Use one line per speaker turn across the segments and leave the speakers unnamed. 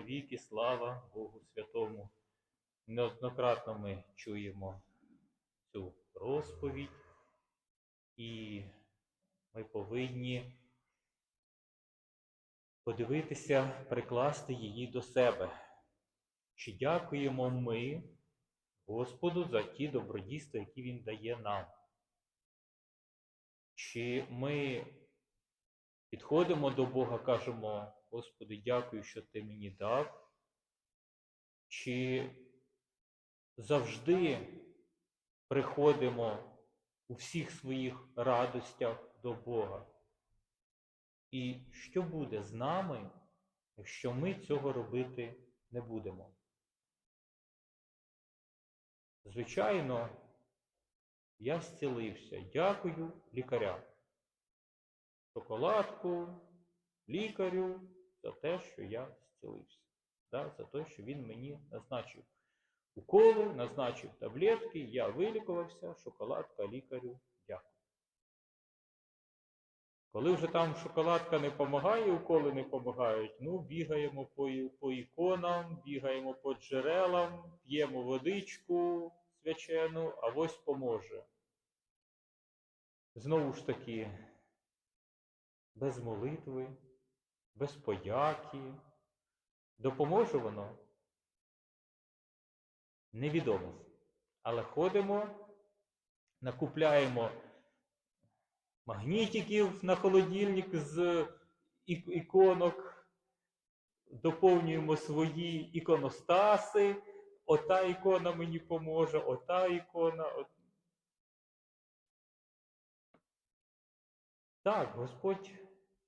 навіки слава Богу Святому. Неоднократно ми чуємо цю розповідь, і ми повинні подивитися, прикласти її до себе. Чи дякуємо ми Господу за ті добродійства, які Він дає нам? Чи ми підходимо до Бога, кажемо, Господи, дякую, що Ти мені дав? Чи завжди приходимо у всіх своїх радостях до Бога? І що буде з нами, якщо ми цього робити не будемо? Звичайно, я зцілився. Дякую лікарям. Шоколадку, лікарю за те, що я зцілився. Да, за те, що він мені назначив уколи, назначив таблетки, я вилікувався, шоколадка лікарю, дякую. Коли вже там шоколадка не допомагає, уколи не допомагають, ну, бігаємо по, по іконам, бігаємо по джерелам, п'ємо водичку свячену, а ось поможе. Знову ж таки, без молитви, без подяки. Допоможе воно? Невідомо. Але ходимо, накупляємо магнітиків на холодильник з іконок, доповнюємо свої іконостаси. Ота ікона мені поможе, ота ікона. от- Так, Господь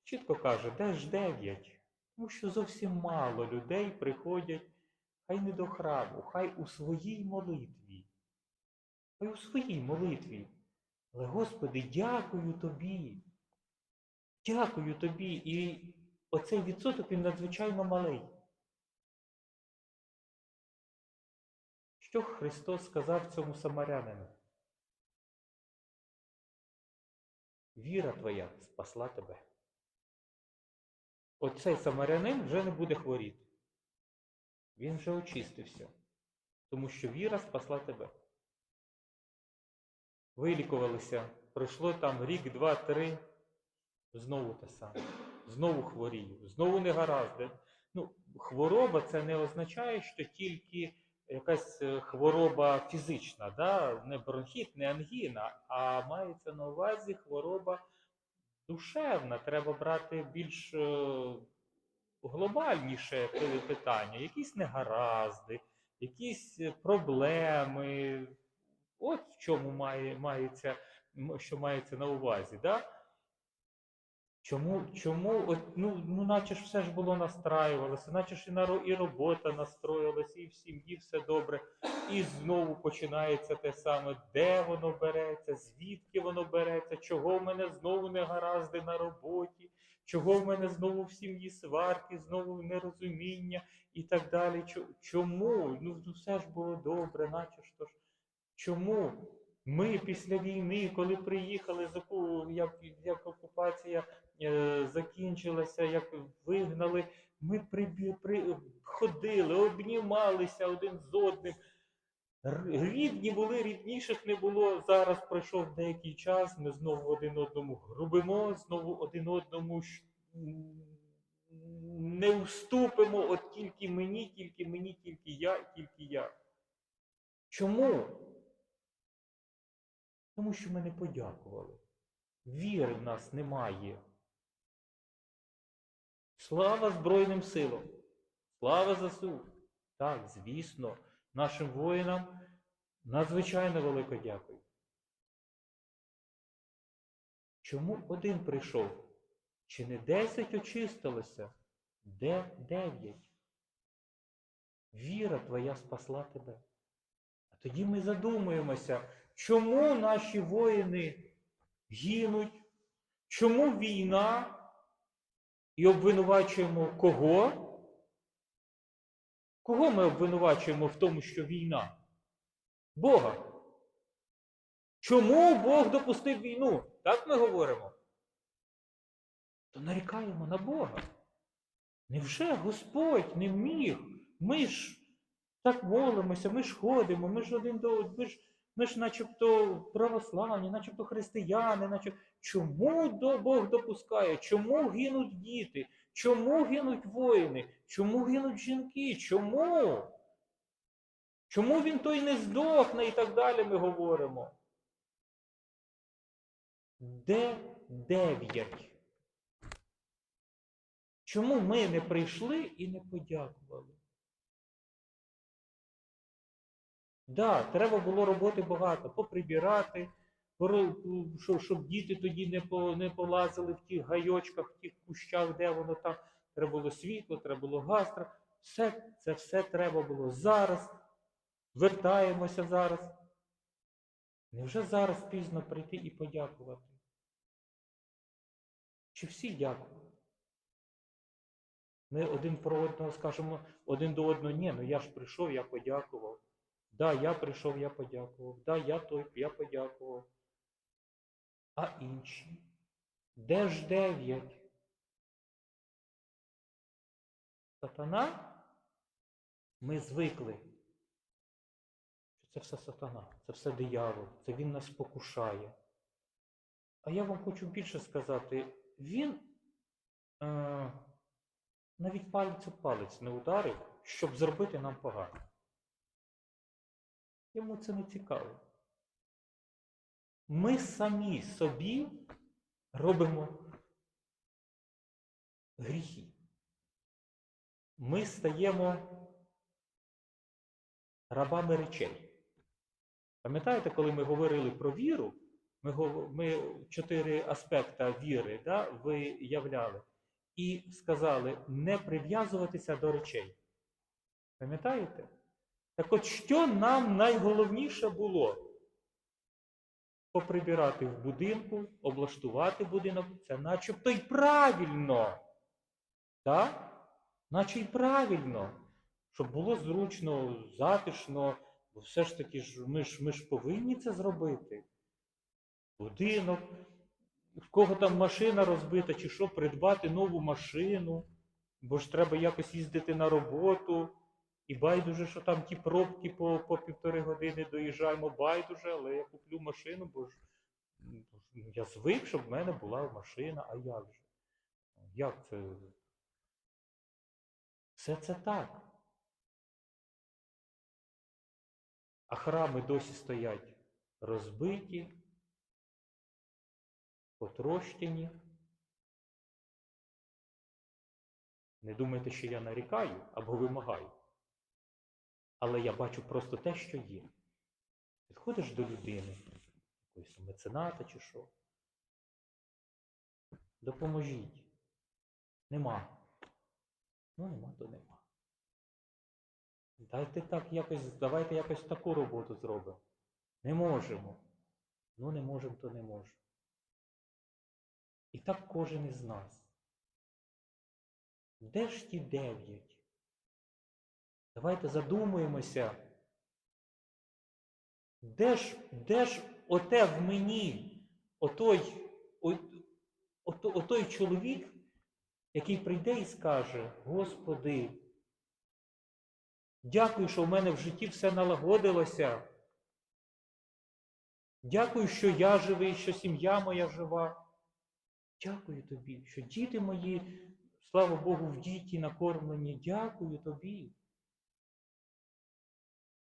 чітко каже, де ж дев'ять? Тому що зовсім мало людей приходять, хай не до храму, хай у своїй молитві. Хай у своїй молитві. Але, Господи, дякую Тобі. Дякую Тобі. І оцей відсоток він надзвичайно малий. Що Христос сказав цьому самарянину? Віра твоя спасла тебе. Оцей самарянин вже не буде хворіти. Він вже очистився, тому що віра спасла тебе. Вилікувалися, пройшло там рік, два, три, знову те саме, знову хворію, знову негаразди. Ну, хвороба це не означає, що тільки якась е, хвороба фізична, да? не бронхіт, не ангіна, а мається на увазі хвороба душевна. Треба брати більш е, глобальніше питання, якісь негаразди, якісь е, проблеми. От в чому має, мається, що мається на увазі. Да? Чому, чому от, ну, ну, наче ж все ж було настраювалося, наче ж і, на, і робота настроїлася, і в сім'ї все добре. І знову починається те саме, де воно береться, звідки воно береться, чого в мене знову не гаразди на роботі, чого в мене знову в сім'ї сварки, знову нерозуміння і так далі. Чому? Ну ну, все ж було добре, наче ж то ж. Чому ми після війни, коли приїхали, як, як окупація закінчилася, як вигнали, ми прибі, при, ходили, обнімалися один з одним. Рідні були, рідніших не було. Зараз пройшов деякий час, ми знову один одному грубимо, знову один одному не уступимо, от тільки мені, тільки мені, тільки я, тільки я. Чому? Тому що ми не подякували. Віри в нас немає. Слава Збройним силам! Слава ЗСУ! Так, звісно, нашим воїнам надзвичайно велике дякую. Чому один прийшов? Чи не десять очистилося? Де дев'ять? Віра твоя спасла тебе. А тоді ми задумуємося, чому наші воїни гинуть, чому війна і обвинувачуємо кого? Кого ми обвинувачуємо в тому, що війна? Бога. Чому Бог допустив війну? Так ми говоримо. То нарікаємо на Бога. Невже Господь не міг? Ми ж так молимося, ми ж ходимо, ми ж один до ж, ми ж начебто православні, начебто християни, начебто. Чому Бог допускає? Чому гинуть діти? Чому гинуть воїни? Чому гинуть жінки? Чому? Чому він той не здохне і так далі ми говоримо? Де дев'ять? Чому ми не прийшли і не подякували? Да, треба було роботи багато, поприбирати, щоб, діти тоді не полазили в тих гайочках, в тих кущах, де воно там. Треба було світло, треба було газ. Все, це все треба було зараз. Вертаємося зараз. Невже зараз пізно прийти і подякувати? Чи всі дякують? Ми один про одного скажемо один до одного, ні, ну я ж прийшов, я подякував. Да, я прийшов, я подякував. Да, я той, я подякував. А інші? Де ж дев'ять? Сатана? Ми звикли. що Це все сатана, це все диявол, це він нас покушає. А я вам хочу більше сказати, він е, навіть палець об палець не ударив, щоб зробити нам погано. Йому це не цікаво. Ми самі собі робимо гріхи. Ми стаємо рабами речей. Пам'ятаєте, коли ми говорили про віру, ми, ми чотири аспекта віри да, виявляли і сказали не прив'язуватися до речей. Пам'ятаєте? Так от що нам найголовніше було? Поприбирати в будинку, облаштувати будинок. Це начебто й правильно. Так? Наче й правильно. Щоб було зручно, затишно, бо все ж таки ж ми ж, ми ж повинні це зробити. Будинок, в кого там машина розбита, чи що, придбати нову машину, бо ж треба якось їздити на роботу. І байдуже, що там ті пробки по, по півтори години доїжджаємо, байдуже, але я куплю машину, бо ж я звик, щоб в мене була машина, а як же? Як це? Все це так. А храми досі стоять розбиті, потрощені. Не думайте, що я нарікаю або вимагаю. Але я бачу просто те, що є. Підходиш до людини, якоїсь мецената чи що. Допоможіть. Нема. Ну, нема, то нема. Дайте так якось, давайте якось таку роботу зробимо. Не можемо. Ну, не можемо, то не можемо. І так кожен із нас. Де ж ті дев'ять? Давайте задумаємося. Де ж, де ж оте в мені, отой, о- ото- отой чоловік, який прийде і скаже, Господи, дякую, що в мене в житті все налагодилося. Дякую, що я живий, що сім'я моя жива. Дякую тобі, що діти мої, слава Богу, в діті накормлені. Дякую тобі.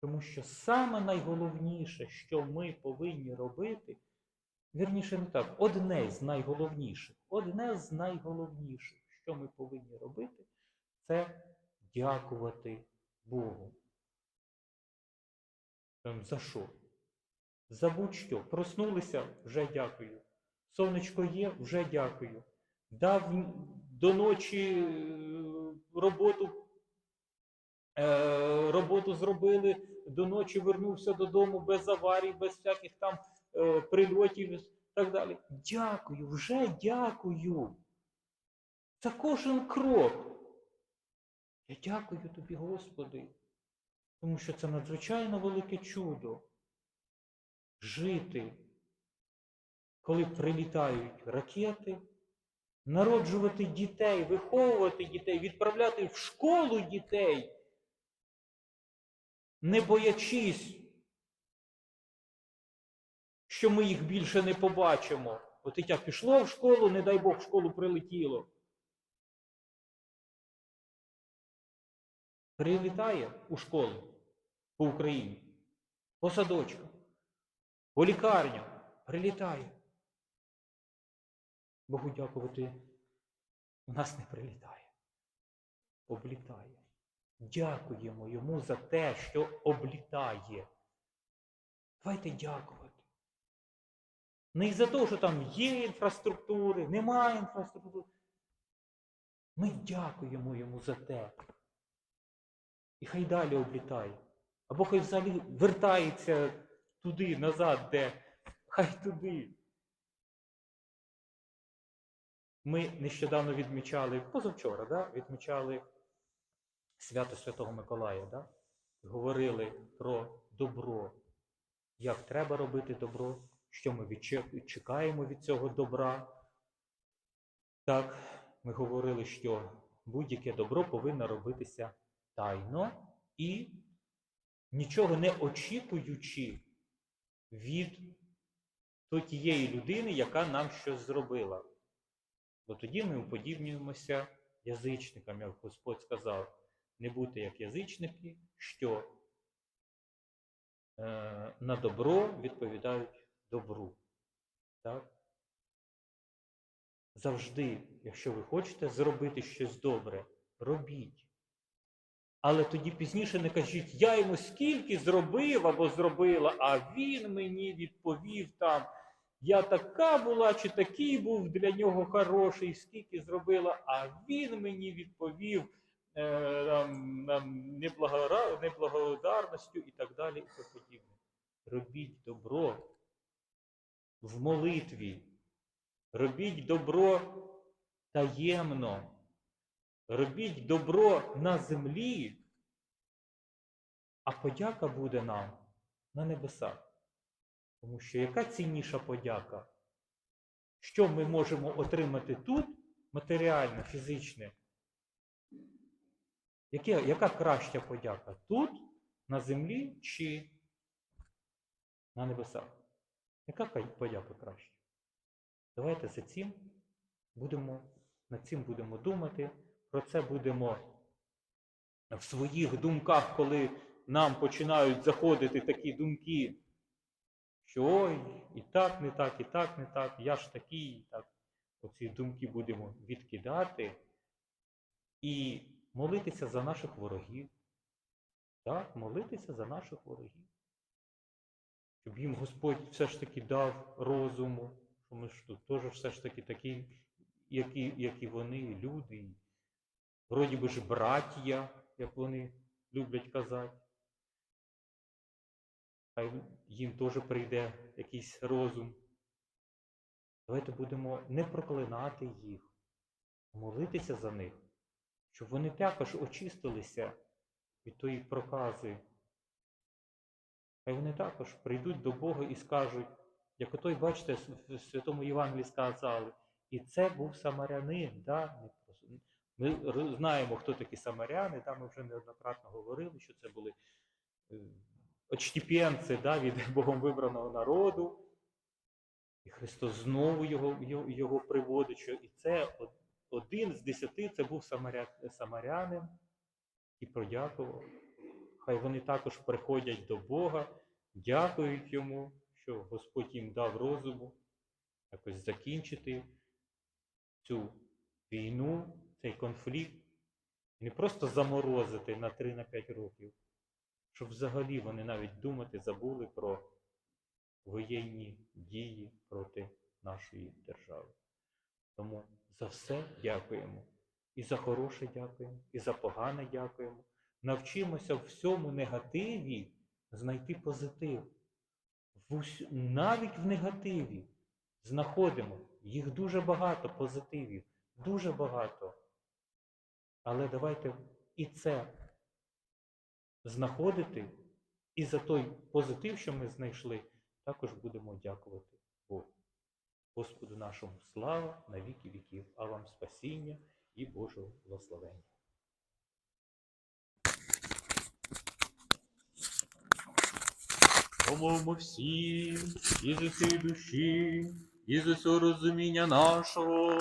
Тому що саме найголовніше, що ми повинні робити, вірніше не так, одне з найголовніших, одне з найголовніших, що ми повинні робити, це дякувати Богу. Ем, За що? За будь-що. Проснулися вже дякую. Сонечко є, вже дякую. Дав до ночі е, роботу е, роботу зробили, до ночі вернувся додому без аварій, без всяких там е, прильотів і так далі. Дякую, вже дякую. За кожен крок. Я дякую тобі, Господи, тому що це надзвичайно велике чудо. Жити, коли прилітають ракети, народжувати дітей, виховувати дітей, відправляти в школу дітей, не боячись, що ми їх більше не побачимо. От дитя пішло в школу, не дай Бог, в школу прилетіло. Прилітає у школу по Україні, по садочкам, по лікарням. Прилітає. Богу дякувати, у нас не прилітає. Облітає. Дякуємо йому за те, що облітає. Давайте дякувати. Не із-за того, що там є інфраструктури, немає інфраструктури. Ми дякуємо йому за те. І хай далі облітає. Або хай взагалі вертається туди, назад, де. Хай туди. Ми нещодавно відмічали, позавчора, да? відмічали свято Святого Миколая, да? говорили про добро, як треба робити добро, що ми відче- чекаємо від цього добра. Так, ми говорили, що будь-яке добро повинно робитися тайно і нічого не очікуючи від тієї людини, яка нам щось зробила. Бо тоді ми уподібнюємося язичникам, як Господь сказав, не бути як язичники, що е, на добро відповідають добру. Так? Завжди, якщо ви хочете зробити щось добре, робіть. Але тоді пізніше не кажіть, я йому скільки зробив або зробила, а він мені відповів там, я така була, чи такий був для нього хороший, скільки зробила, а він мені відповів е, там, там, неблагодарністю і так далі, і тому подібне. Робіть добро в молитві, робіть добро таємно. Робіть добро на землі, а подяка буде нам на небесах. Тому що яка цінніша подяка? Що ми можемо отримати тут матеріально, фізичне? Яке, яка краща подяка? Тут, на землі чи на небесах? Яка подяка краща? Давайте за цим будемо, над цим будемо думати. Про це будемо в своїх думках, коли нам починають заходити такі думки, що ой, і так не так, і так не так, я ж такий, так. Оці думки будемо відкидати і молитися за наших ворогів. Так, молитися за наших ворогів. Щоб їм Господь все ж таки дав розуму, що ми ж тут теж все ж таки такі, як і вони, люди. Вроді би ж браття, як вони люблять казати. Хай їм теж прийде якийсь розум. Давайте будемо не проклинати їх, молитися за них, щоб вони також очистилися від тої прокази. Хай вони також прийдуть до Бога і скажуть, як отой, бачите, в Святому Євангелії сказали, і це був самарянин, да? ми знаємо, хто такі самаряни, да? ми вже неоднократно говорили, що це були е, очтіпенці да? від Богом вибраного народу. І Христос знову його, його, його приводить, що і це один з десяти це був самаря, самарянин і продякував. Хай вони також приходять до Бога, дякують йому, що Господь їм дав розуму якось закінчити цю війну, цей конфлікт, не просто заморозити на 3-5 років, щоб взагалі вони навіть думати забули про воєнні дії проти нашої держави. Тому за все дякуємо. І за хороше дякуємо, і за погане дякуємо. Навчимося в всьому негативі знайти позитив. Навіть в негативі знаходимо. Їх дуже багато позитивів, дуже багато. Але давайте і це знаходити, і за той позитив, що ми знайшли, також будемо дякувати. Господу нашому слава на віки віків, а вам спасіння і Божого благословення. Помовмо всі, із усієї душі, і за все розуміння нашого,